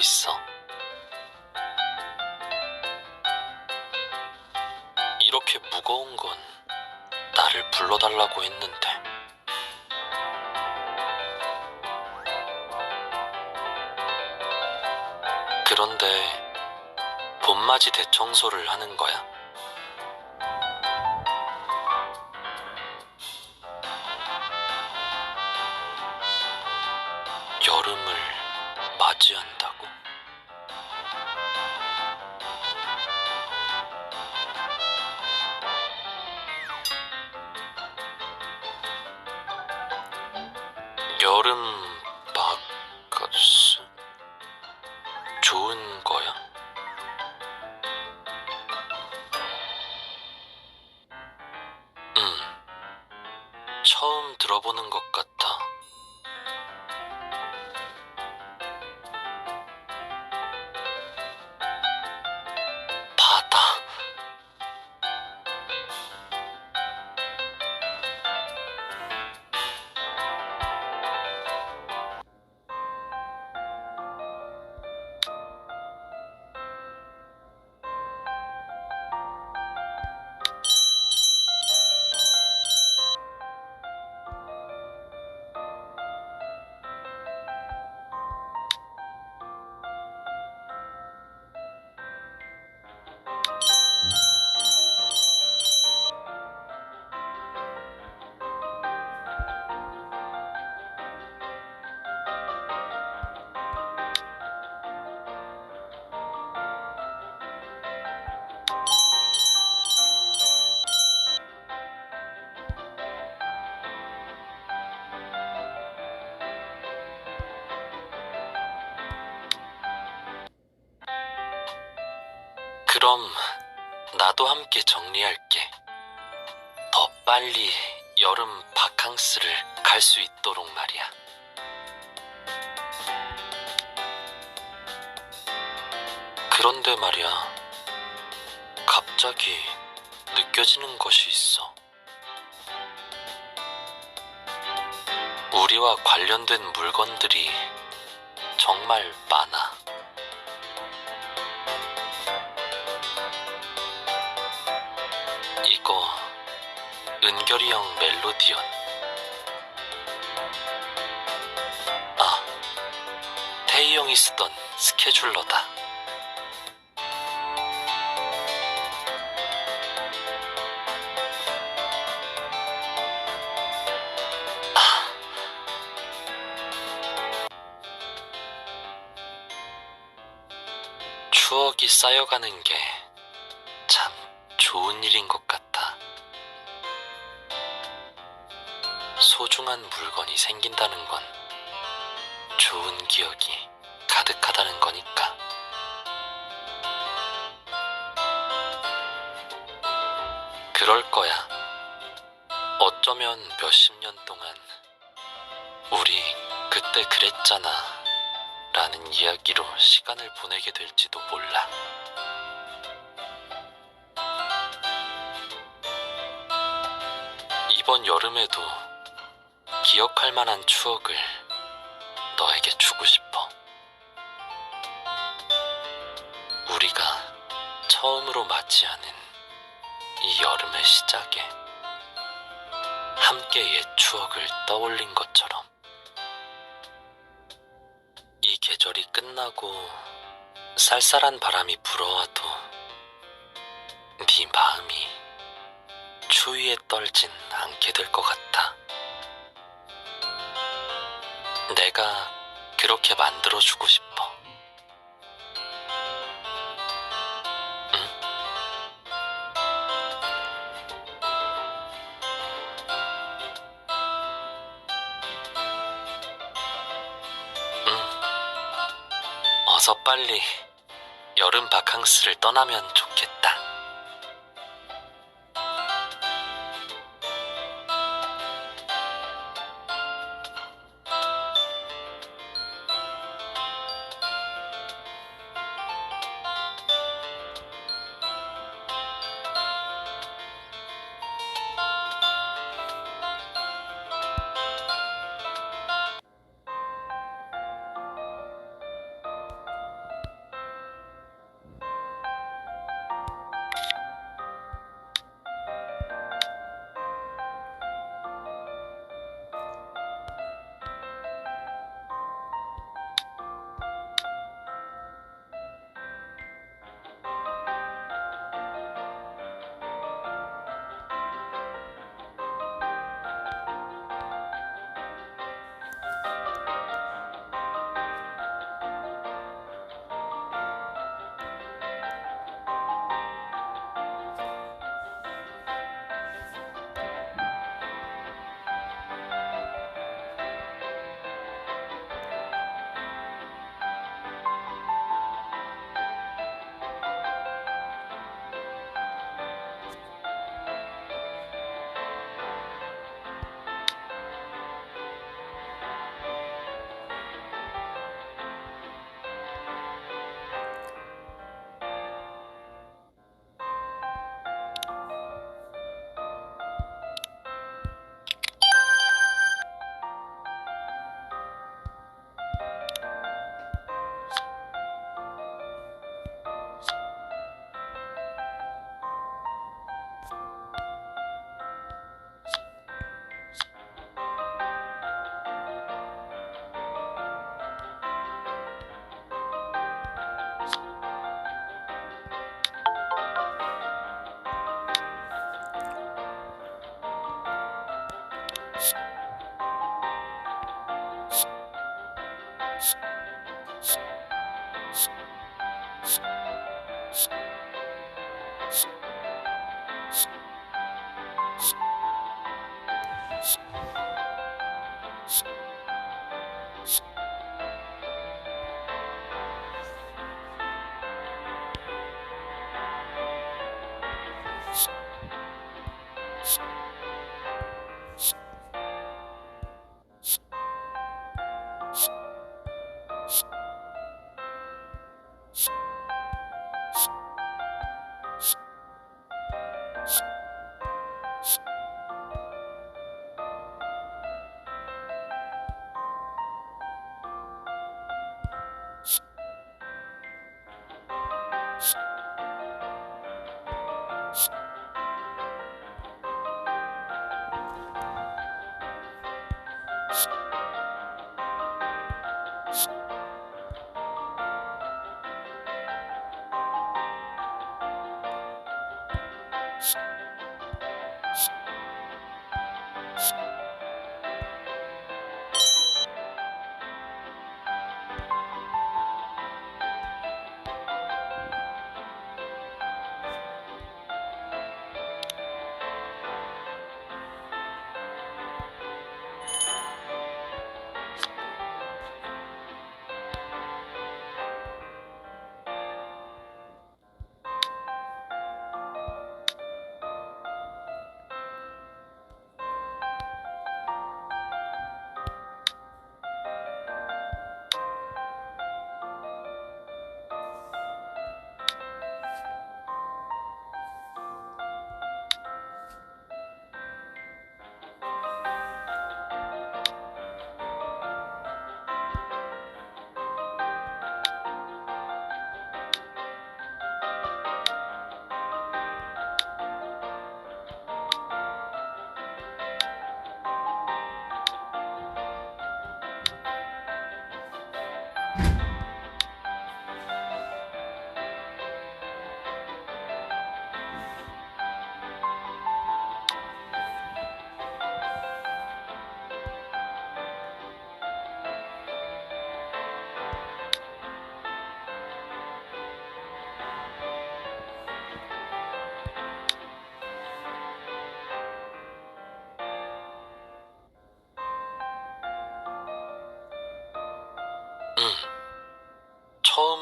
있어? 이렇게 무거운 건 나를 불러달라고 했는데. 그런데 봄맞이 대청소를 하는 거야? 여름을 맞이한다고? 여 그럼 나도 함께 정리할게. 더 빨리 여름 바캉스를 갈 수 있도록 말이야. 그런데 말이야. 갑자기 느껴지는 것이 있어. 우리와 관련된 물건들이 정말 많아. 은결이 형 멜로디언. 아, 태희 형이 쓰던 스케줄러다. 추억이 쌓여가는 게 참 좋은 일인 것 같아. 소중한 물건이 생긴다는 건 좋은 기억이 가득하다는 거니까. 그럴 거야. 어쩌면 몇십 년 동안 우리 그때 그랬잖아. 라는 이야기로 시간을 보내게 될지도 몰라. 이번 여름에도 기억할 만한 추억을 너에게 주고 싶어. 우리가 처음으로 맞이하는 이 여름의 시작에 함께 옛 추억을 떠올린 것처럼 이 계절이 끝나고 쌀쌀한 바람이 불어와도 네 마음이 추위에 떨진 않게 될 것 같아. 내가 그렇게 만들어주고 싶어. 어서 빨리 여름 바캉스를 떠나면 좋겠다. you 응.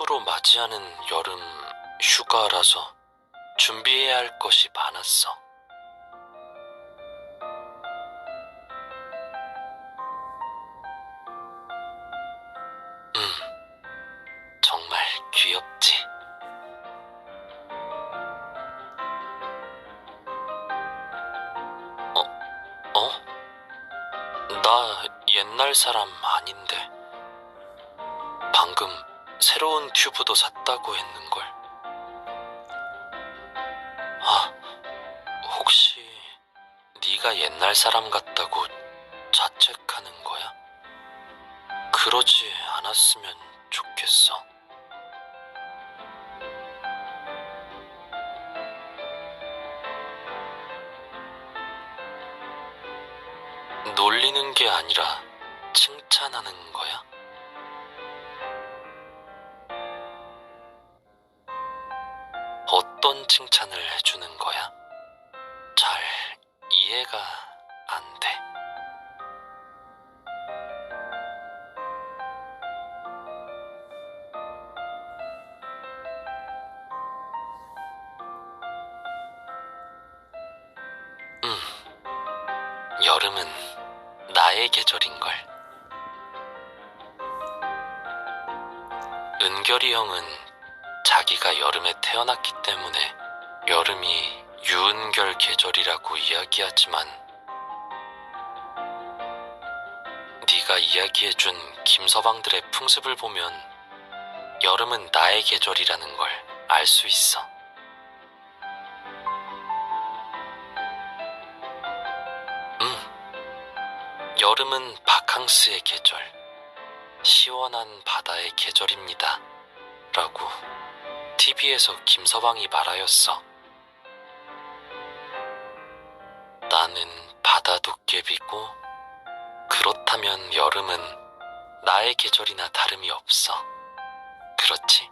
처음으로 맞이하는 여름 휴가라서 준비해야 할 것이 많았어. 튜브도 샀다고 했는걸. 아, 혹시 네가 옛날 사람 같다고 자책하는 거야? 그러지 않았으면 좋겠어. 놀리는 게 아니라 칭찬하는 거야? 어떤 칭찬을 해주는 거야? 잘 이해가 안 돼. 음, 여름은 나의 계절인걸. 은결이 형은 자기가 여름에 태어났기 때문에 여름이 유은결 계절이라고 이야기하지만 네가 이야기해준 김서방들의 풍습을 보면 여름은 나의 계절이라는 걸 알 수 있어. 음, 여름은 바캉스의 계절, 시원한 바다의 계절입니다. 라고 TV에서 김서방이 말하였어. 나는 바다 도깨비고, 그렇다면 여름은 나의 계절이나 다름이 없어. 그렇지?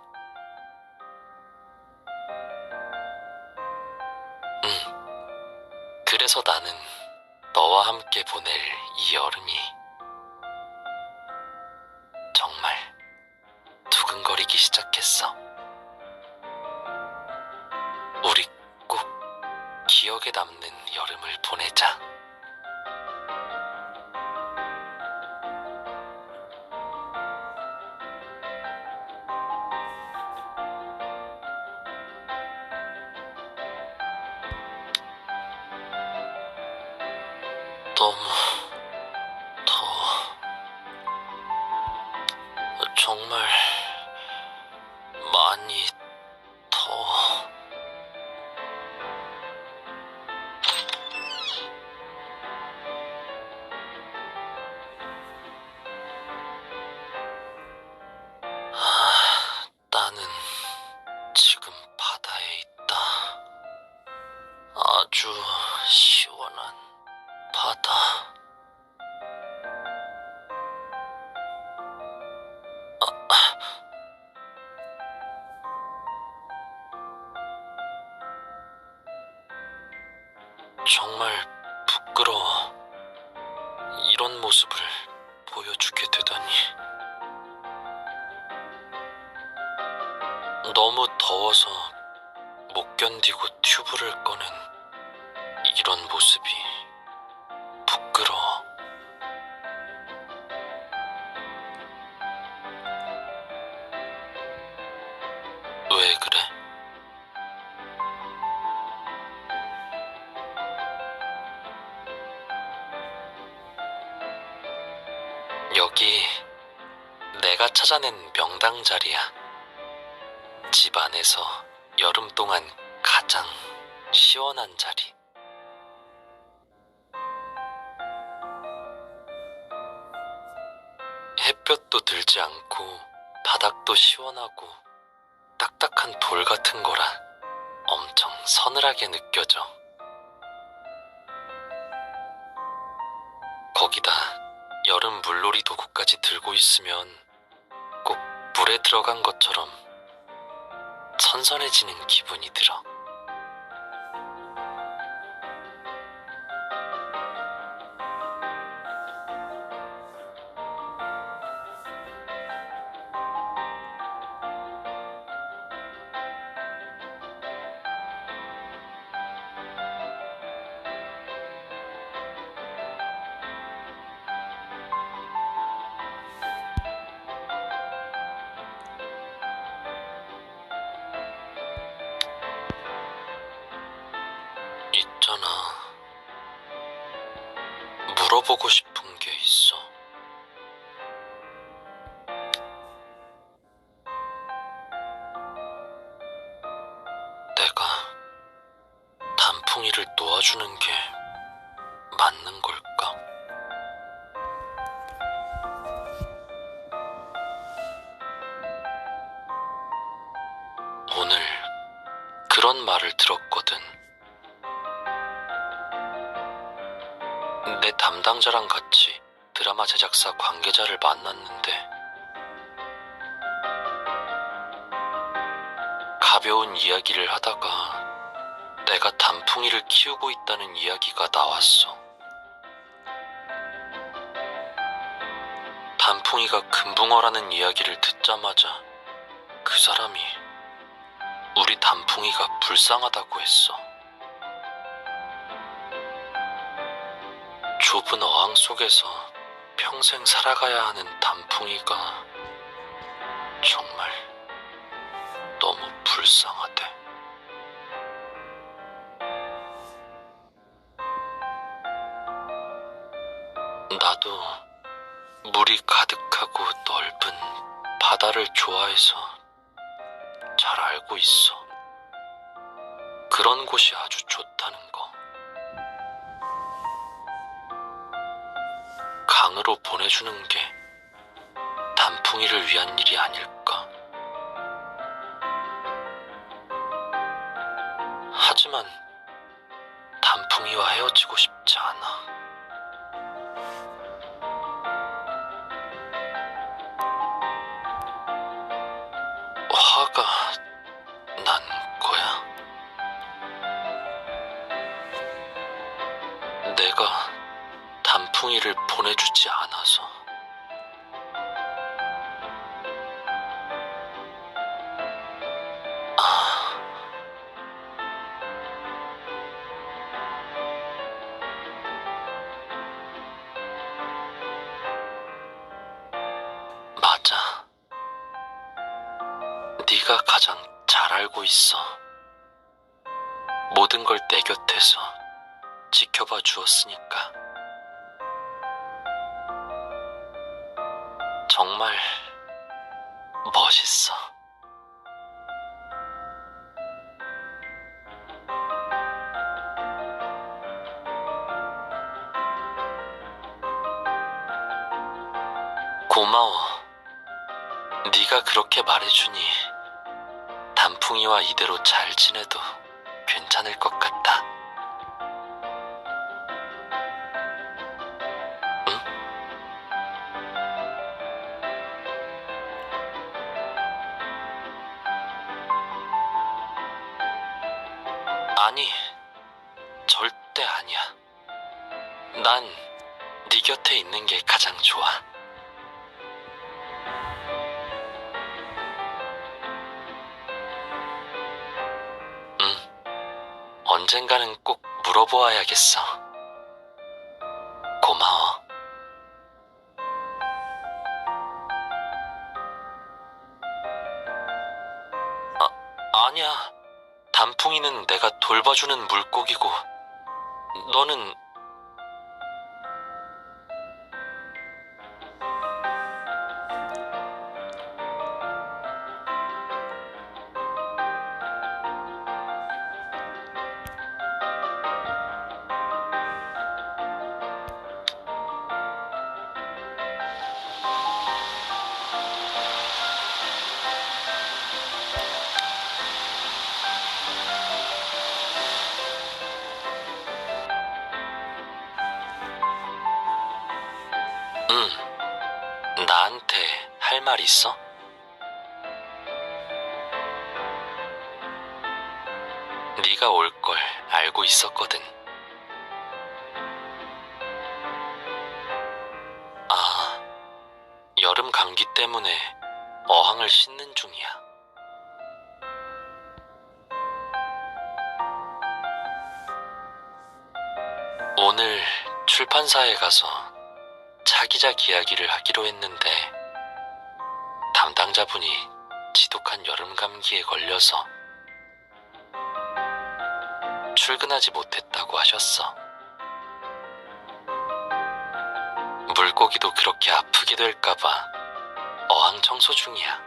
응. 그래서 나는 너와 함께 보낼 이 여름이 너 정말 여기 내가 찾아낸 명당 자리야. 집 안에서 여름 동안 가장 시원한 자리. 햇볕도 들지 않고 바닥도 시원하고 딱딱한 돌 같은 거라 엄청 서늘하게 느껴져. 물놀이 도구까지 들고 있으면 꼭 물에 들어간 것처럼 선선해지는 기분이 들어. 단풍이를 놓아주는 게 맞는 걸까? 오늘 그런 말을 들었거든. 내 담당자랑 같이 드라마 제작사 관계자를 만났는데 가벼운 이야기를 하다가 내가 단풍이를 키우고 있다는 이야기가 나왔어. 단풍이가 금붕어라는 이야기를 듣자마자 그 사람이 우리 단풍이가 불쌍하다고 했어. 좁은 어항 속에서 평생 살아가야 하는 단풍이가 정말 너무 불쌍하대. 물이 가득하고 넓은 바다를 좋아해서 잘 알고 있어. 그런 곳이 아주 좋다는 거. 강으로 보내주는 게 단풍이를 위한 일이 아닐까. 네가 가장 잘 알고 있어. 모든 걸 내 곁에서 지켜봐 주었으니까. 정말 멋있어. 고마워. 네가 그렇게 말해주니 단풍이와 이대로 잘 지내도 괜찮을 것 같다. 응? 아니, 절대 아니야. 난 네 곁에 있는 게 가장 좋아. 언젠가는 꼭 물어보아야겠어. 고마워. 아, 아니야. 단풍이는 내가 돌봐주는 물고기고, 너는 나한테 할 말 있어? 네가 올 걸 알고 있었거든. 아, 여름 감기 때문에 어항을 씻는 중이야. 오늘 출판사에 가서 차기작 이야기를 하기로 했는데 담당자분이 지독한 여름 감기에 걸려서 출근하지 못했다고 하셨어. 물고기도 그렇게 아프게 될까봐 어항 청소 중이야.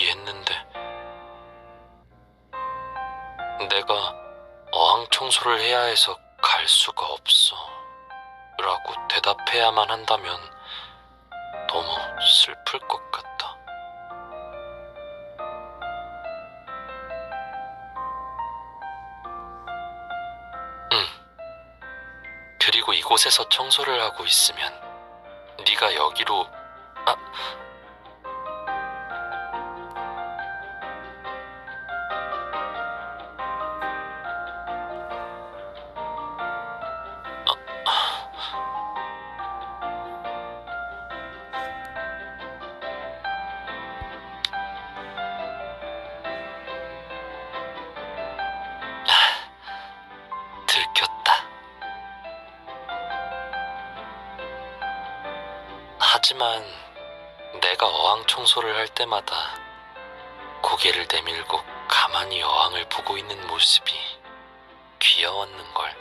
라고 이야기했는데 내가 어항 청소를 해야 해서 갈 수가 없어 라고 대답해야만 한다면 너무 슬플 것 같다. 응. 그리고 이곳에서 청소를 하고 있으면 네가 여기로 아 하지만 내가 어항 청소를 할 때마다 고개를 내밀고 가만히 어항을 보고 있는 모습이 귀여웠는걸.